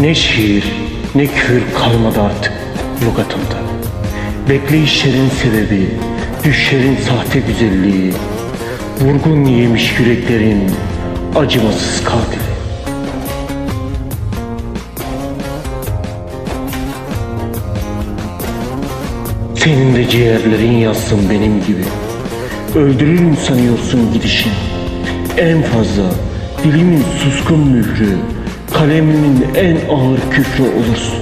Ne şiir ne küfür kalmadı artık lügatımda. Bekleyişlerin sebebi, düşlerin sahte güzelliği, vurgun yemiş yüreklerin acımasız katili. Senin de ciğerlerin yazsın benim gibi. Öldürürüm sanıyorsun gidişin. En fazla dilimin suskun mührü, kalemimin en ağır küfrü olursun.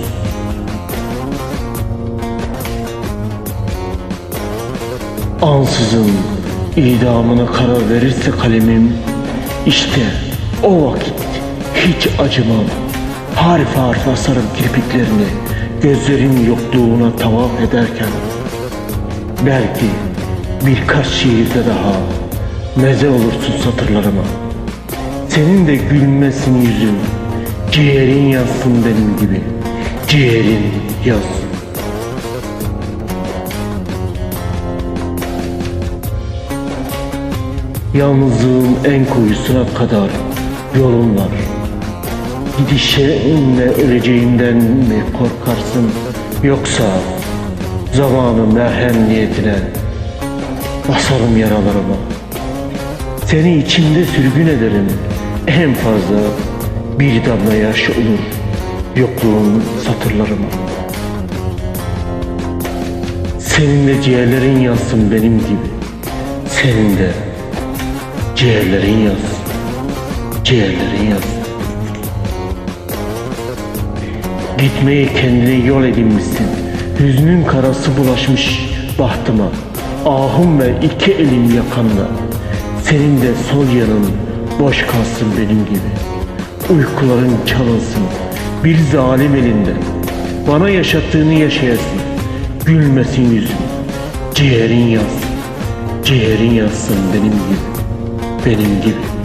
Ansızın idamına karar verirse kalemim, işte o vakit hiç acımam. Harf harf asarım kirpiklerini, gözlerin yokluğuna tavaf ederken. Belki birkaç şiirde daha meze olursun satırlarıma. Senin de gülmesin yüzün, ciğerin yazsın benim gibi. Ciğerin yazsın. Yalnızlığın en kuyusuna kadar yolun var. Gidişinle öleceğinden mi korkarsın yoksa zamanı merhem niyetine basarım yaralarıma. Seni içimde sürgün ederim en fazla bir damla yaş olur yokluğun satırlarıma. Senin de ciğerlerin yansın benim gibi. Senin de ciğerlerin yansın. Ciğerlerin yansın. Gitmeyi kendine yol edinmişsin. Hüznün karası bulaşmış bahtıma. Ahım ve iki elim yakanda. Senin de sol yanın boş kalsın benim gibi. Uykuların çalınsın bir zalim elinde. Bana yaşattığını yaşayasın. Gülmesin yüzün. Ciğerin yansın. Ciğerin yansın benim gibi. Benim gibi.